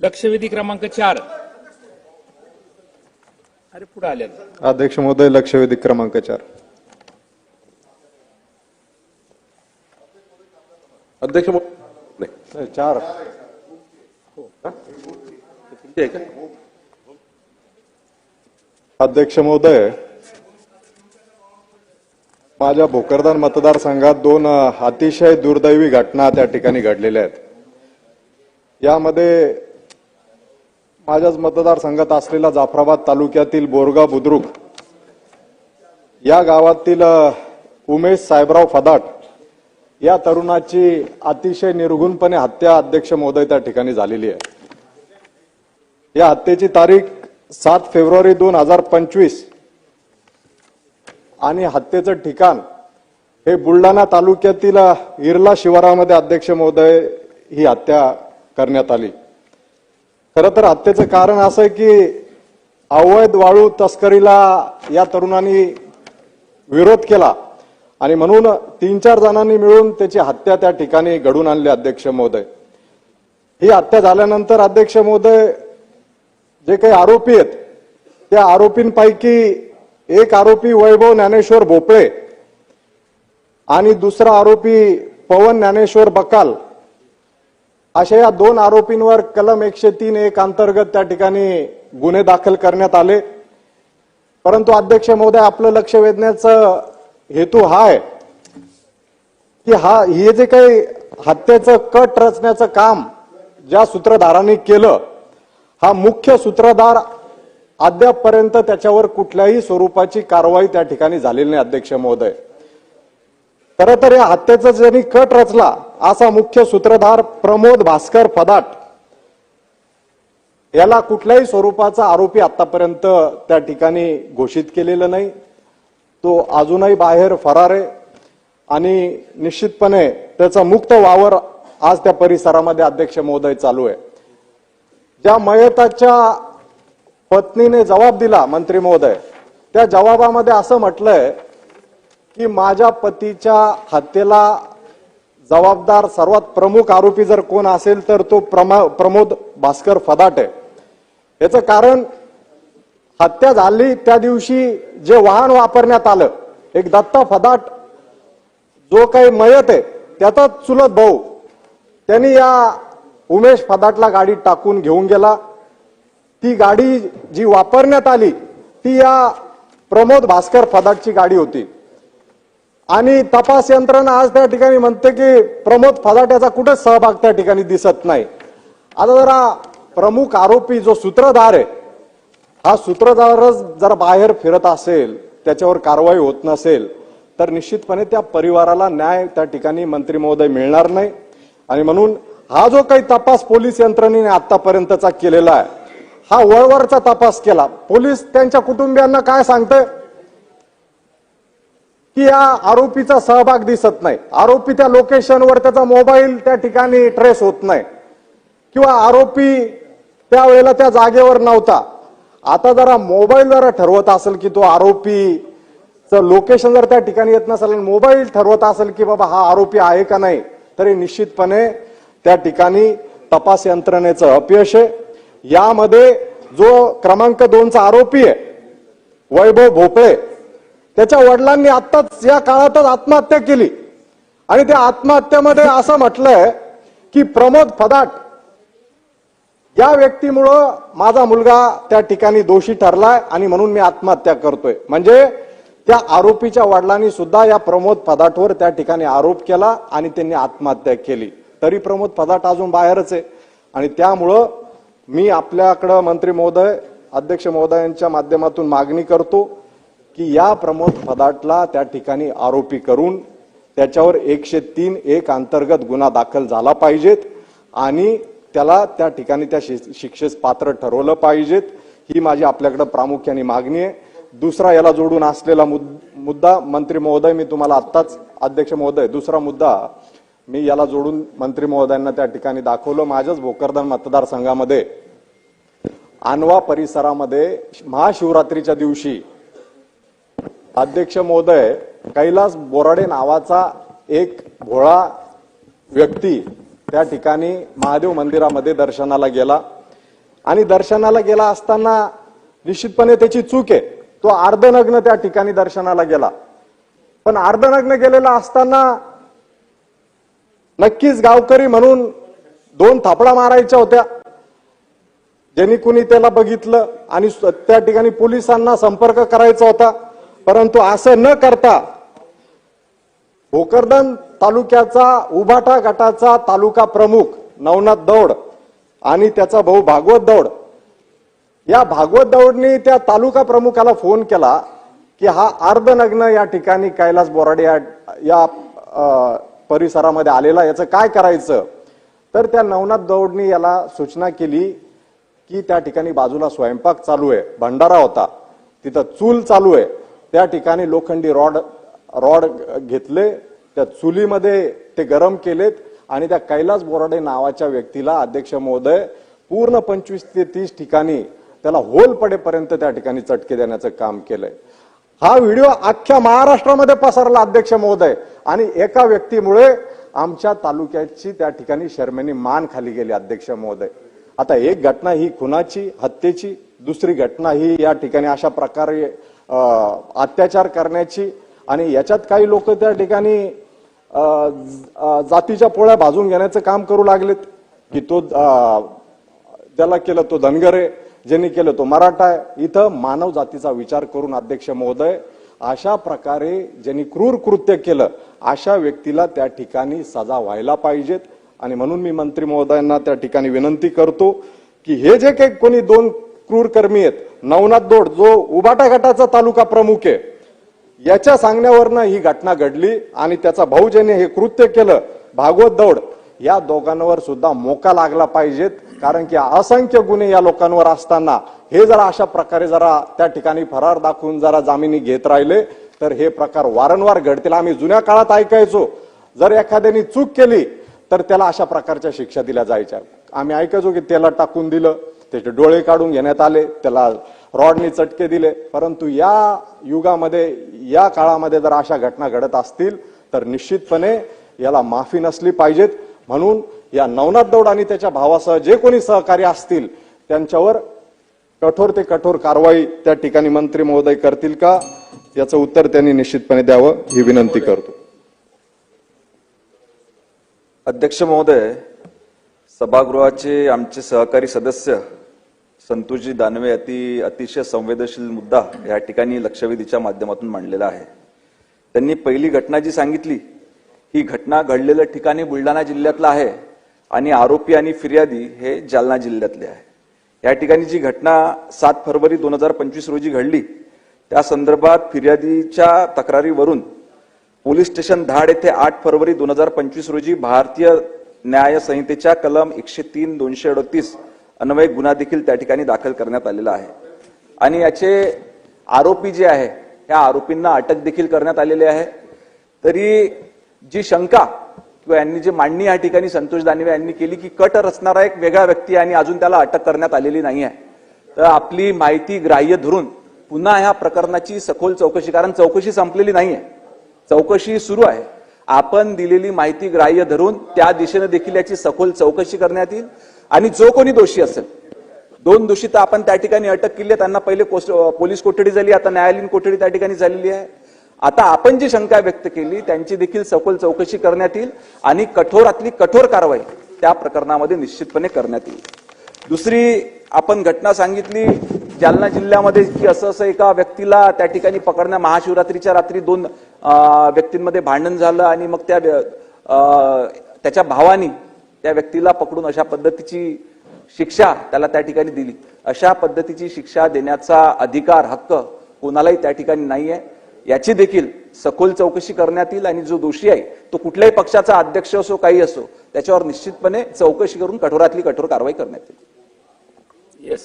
लक्षवेधी क्रमांक चार. अरे पुढे आले अध्यक्ष महोदय लक्षवेधी क्रमांक चार. अध्यक्ष नाही. चार. अध्यक्ष महोदय माझ्या भोकरदान मतदारसंघात दोन अतिशय दुर्दैवी घटना त्या ठिकाणी घडलेल्या आहेत. यामध्ये माझ्याच मतदारसंघात असलेला जाफराबाद तालुक्यातील बोरगा बुद्रुक या गावातील उमेश साहेबराव फदाट या तरुणाची अतिशय निर्गुणपणे हत्या अध्यक्ष महोदय त्या ठिकाणी झालेली आहे. या हत्येची तारीख सात फेब्रुवारी दोन हजार पंचवीस आणि हत्येचं ठिकाण हे बुलढाणा तालुक्यातील इरला इर्ला शिवारामध्ये अध्यक्ष महोदय ही हत्या करण्यात आली. खरं तर हत्येचं कारण असं आहे की अवैध वाळू तस्करीला या तरुणांनी विरोध केला. आणि म्हणून तीन चार जणांनी मिळून त्याची हत्या त्या ठिकाणी घडून आणली अध्यक्ष महोदय. ही हत्या झाल्यानंतर अध्यक्ष महोदय जे काही आरोपी आहेत त्या आरोपींपैकी एक आरोपी वैभव ज्ञानेश्वर भोपळे आणि दुसरा आरोपी पवन ज्ञानेश्वर बकाल अशा या दोन आरोपींवर कलम एकशे तीन एक अंतर्गत त्या ठिकाणी गुन्हे दाखल करण्यात आले. परंतु अध्यक्ष महोदय आपलं लक्ष वेधण्याचं हेतू हा आहे की हा हे जे काही हत्येचं कट रचण्याचं काम ज्या सूत्रधारांनी केलं हा मुख्य सूत्रधार अद्यापपर्यंत त्याच्यावर कुठल्याही स्वरूपाची कारवाई त्या ठिकाणी झालेली नाही अध्यक्ष महोदय. खर तर या हत्येचा ज्यांनी कट रचला असा मुख्य सूत्रधार प्रमोद भास्कर फदाट. याला कुठल्याही स्वरूपाचा आरोपी आतापर्यंत त्या ठिकाणी घोषित केलेलं नाही. तो अजूनही बाहेर फरार आहे आणि निश्चितपणे त्याचा मुक्त वावर आज त्या परिसरामध्ये अध्यक्ष महोदय चालू आहे. ज्या मयताच्या पत्नीने जबाब दिला मंत्री महोदय त्या जबाबामध्ये असं म्हटलंय की माझ्या पतीच्या हत्येला जबाबदार सर्वात प्रमुख आरोपी जर कोण असेल तर तो प्रमा प्रमोद भास्कर फदाट. आहे याचं कारण हत्या झाली त्या दिवशी जे वाहन वापरण्यात आलं एक दत्ता फदाट जो काही मयत आहे त्याचा चुलत भाऊ त्यांनी या उमेश फदाटला गाडीत टाकून घेऊन गेला. ती गाडी जी वापरण्यात आली ती या प्रमोद भास्कर फदाटची गाडी होती. आणि तपास यंत्रणा आज त्या ठिकाणी म्हणते की प्रमोद फदाट्याचा कुठेच सहभाग त्या ठिकाणी दिसत नाही. आता जरा प्रमुख आरोपी जो सूत्रधार आहे हा सूत्रधारच जर बाहेर फिरत असेल त्याच्यावर कारवाई होत नसेल तर निश्चितपणे त्या परिवाराला न्याय त्या ठिकाणी मंत्री महोदय मिळणार नाही. आणि म्हणून हा जो काही तपास पोलीस यंत्रणेने आतापर्यंतचा केलेला आहे हा वळवरचा तपास केला. पोलीस त्यांच्या कुटुंबियांना काय सांगतंय? की या आरोपीचा सहभाग दिसत नाही. आरोपी त्या लोकेशनवर त्याचा मोबाईल त्या ठिकाणी ट्रेस होत नाही. किंवा आरोपी त्यावेळेला त्या जागेवर नव्हता. आता जरा मोबाईल जरा ठरवत असेल की तो आरोपीचं लोकेशन जर त्या ठिकाणी येत नसेल आणि मोबाईल ठरवत असेल की बाबा हा आरोपी आहे का नाही तरी निश्चितपणे त्या ठिकाणी तपास यंत्रणेचं अपयश आहे. यामध्ये जो क्रमांक दोनचा आरोपी आहे वैभव भोपळे त्याच्या वडिलांनी आत्ताच या काळातच आत्महत्या केली. आणि त्या आत्महत्येमध्ये असं म्हटलंय की प्रमोद फदाट या व्यक्तीमुळं माझा मुलगा त्या ठिकाणी दोषी ठरलाय आणि म्हणून मी आत्महत्या करतोय. म्हणजे त्या आरोपीच्या वडिलांनी सुद्धा या प्रमोद फदाटवर त्या ठिकाणी आरोप केला आणि त्यांनी आत्महत्या केली. तरी प्रमोद फदाट अजून बाहेरच आहे. आणि त्यामुळं मी आपल्याकडं मंत्री महोदय अध्यक्ष महोदयांच्या माध्यमातून मागणी करतो की या प्रमोद फदाटला त्या ठिकाणी आरोपी करून त्याच्यावर एकशे तीन एक अंतर्गत गुन्हा दाखल झाला पाहिजेत आणि त्याला त्या ठिकाणी त्या शिक्षेस पात्र ठरवलं पाहिजेत. ही माझी आपल्याकडे प्रामुख्याने मागणी आहे. दुसरा याला जोडून असलेला मुद- मुद्दा मंत्री महोदय मी तुम्हाला आत्ताच अध्यक्ष महोदय दुसरा मुद्दा मी याला जोडून मंत्री महोदयांना त्या ठिकाणी दाखवलं. माझ्याच भोकरदन मतदारसंघामध्ये आणवा परिसरामध्ये महाशिवरात्रीच्या दिवशी अध्यक्ष महोदय कैलास बोराडे नावाचा एक भोळा व्यक्ती त्या ठिकाणी महादेव मंदिरामध्ये दर्शनाला गेला. आणि दर्शनाला गेला असताना निश्चितपणे त्याची चूक आहे. तो अर्धनग्न त्या ठिकाणी दर्शनाला गेला. पण अर्धनग्न गेलेला असताना नक्कीच गावकरी म्हणून दोन थापडा मारायच्या होत्या. ज्यांनी कुणी त्याला बघितलं आणि त्या ठिकाणी पोलिसांना संपर्क करायचा होता. परंतु असं न करता भोकरदन तालुक्याचा उभाटा गटाचा तालुका प्रमुख नवनाथ दौड आणि त्याचा भाऊ भागवत दौड या भागवत दौडने त्या तालुका प्रमुखाला फोन केला की हा अर्धनग्न या ठिकाणी कैलास बोराडे या या, परिसरामध्ये आलेला याचं काय करायचं? तर त्या नवनाथ दौडने याला सूचना केली की त्या ठिकाणी बाजूला स्वयंपाक चालू आहे. भंडारा होता. तिथं चूल चालू आहे. त्या ठिकाणी लोखंडी रॉड रॉड घेतले त्या चुलीमध्ये ते गरम केलेत आणि त्या कैलास बोराडे नावाच्या व्यक्तीला अध्यक्ष महोदय पूर्ण पंचवीस ते तीस ठिकाणी त्याला होल पडेपर्यंत त्या ठिकाणी चटके देण्याचं काम केलंय. हा व्हिडिओ अख्ख्या महाराष्ट्रामध्ये पसरला अध्यक्ष महोदय. आणि एका व्यक्तीमुळे आमच्या तालुक्याची त्या ठिकाणी शर्मेनी मान खाली गेली अध्यक्ष महोदय. आता एक घटना ही खुनाची हत्येची दुसरी घटना ही या ठिकाणी अशा प्रकारे अत्याचार करण्याची आणि याच्यात काही लोक त्या ठिकाणी जातीच्या पोळ्या भाजून घेण्याचं काम करू लागलेत की तो त्याला केलं तो धनगर आहे ज्यांनी केलं तो मराठा आहे. इथं मानव जातीचा विचार करून अध्यक्ष महोदय अशा प्रकारे ज्यांनी क्रूर कृत्य केलं अशा व्यक्तीला त्या ठिकाणी सजा व्हायला पाहिजेत. आणि म्हणून मी मंत्री महोदयांना त्या ठिकाणी विनंती करतो की हे जे काही कोणी दोन क्रूर कर्मी आहेत. नवनाथ दोड जो उबाटा गटाचा तालुका प्रमुख आहे याच्या सांगण्यावरनं ही घटना घडली आणि त्याचा भाऊ ज्याने हे कृत्य केलं. भागवत दौड या दोघांवर सुद्धा मोका लागला पाहिजेत कारण की असंख्य गुन्हे या लोकांवर असताना हे जरा अशा प्रकारे जरा त्या ठिकाणी फरार दाखवून जरा जामिनी घेत राहिले. तर हे प्रकार वारंवार घडतील. आम्ही जुन्या काळात ऐकायचो. जर एखाद्याने चूक केली तर त्याला अशा प्रकारच्या शिक्षा दिल्या जायच्या. आम्ही ऐकायचो की त्याला टाकून दिलं. त्याचे डोळे काढून घेण्यात आले त्याला रॉडनी चटके दिले. परंतु या युगामध्ये या काळामध्ये जर अशा घटना घडत असतील तर निश्चितपणे याला माफी नसली पाहिजेत. म्हणून या नवनाथ दौड आणि त्याच्या भावासह जे कोणी सहकारी असतील त्यांच्यावर कठोर ते कठोर कारवाई त्या ठिकाणी मंत्री महोदय करतील का? याचं उत्तर त्यांनी निश्चितपणे द्यावं. ही विनंती करतो. अध्यक्ष महोदय सभागृहाचे आमचे सहकारी सदस्य संतोषजी दानवे अति अतिशय संवेदनशील मुद्दा या ठिकाणी लक्षवेधीच्या माध्यमातून मांडलेला आहे. त्यांनी पहिली घटना जी सांगितली ही घटना घडलेल्या ठिकाणी बुलढाणा जिल्ह्यातला आहे आणि आरोपी आणि फिर्यादी हे जालना जिल्ह्यातले आहे. या ठिकाणी जी घटना सात फरवरी दोन हजार पंचवीस रोजी घडली त्या संदर्भात फिर्यादीच्या तक्रारीवरून पोलीस स्टेशन धाड येथे आठ फरवरी दोन हजार पंचवीस रोजी भारतीय न्यायसंहितेच्या कलम एकशे तीन दोनशे अडतीस अन्वय गुन्हा देखील त्या ठिकाणी दाखल करण्यात आलेला आहे. आणि याचे आरोपी जे आहे ह्या आरोपींना अटक देखील करण्यात आलेली आहे. तरी जी शंका किंवा यांनी जी मांडणी या ठिकाणी संतोष दानवे यांनी केली की कट रचणारा एक वेगळा व्यक्ती आहे आणि अजून त्याला अटक करण्यात आलेली नाही आहे. तर आपली माहिती ग्राह्य धरून पुन्हा ह्या प्रकरणाची सखोल चौकशी कारण चौकशी संपलेली नाही आहे चौकशी सुरू आहे. आपण दिलेली माहिती ग्राह्य धरून त्या दिशेने देखील याची सखोल चौकशी करण्यात येईल. आणि जो कोणी दोषी असेल दोन दोषी तर आपण त्या ठिकाणी अटक केली आहे. त्यांना पहिले पोलीस कोठडी झाली आता न्यायालयीन कोठडी त्या ठिकाणी झालेली आहे. आता आपण जी शंका व्यक्त केली त्यांची देखील सखोल चौकशी करण्यात येईल आणि कठोरातली कठोर कारवाई त्या प्रकरणामध्ये निश्चितपणे करण्यात येईल. दुसरी आपण घटना सांगितली जालना जिल्ह्यामध्ये की असं असं एका व्यक्तीला त्या ठिकाणी पकडण्या महाशिवरात्रीच्या रात्री दोन व्यक्तींमध्ये भांडण झालं आणि मग त्या अं, त्याच्या भावानी त्या व्यक्तीला पकडून अशा पद्धतीची शिक्षा त्याला त्या ठिकाणी दिली. अशा पद्धतीची शिक्षा देण्याचा अधिकार हक्क कोणालाही त्या ठिकाणी नाहीये. याची देखील सखोल चौकशी करण्यात येईल आणि जो दोषी आहे तो कुठल्याही पक्षाचा अध्यक्ष असो काही असो त्याच्यावर निश्चितपणे चौकशी करून कठोरातली कठोर कारवाई करण्यात येईल. येस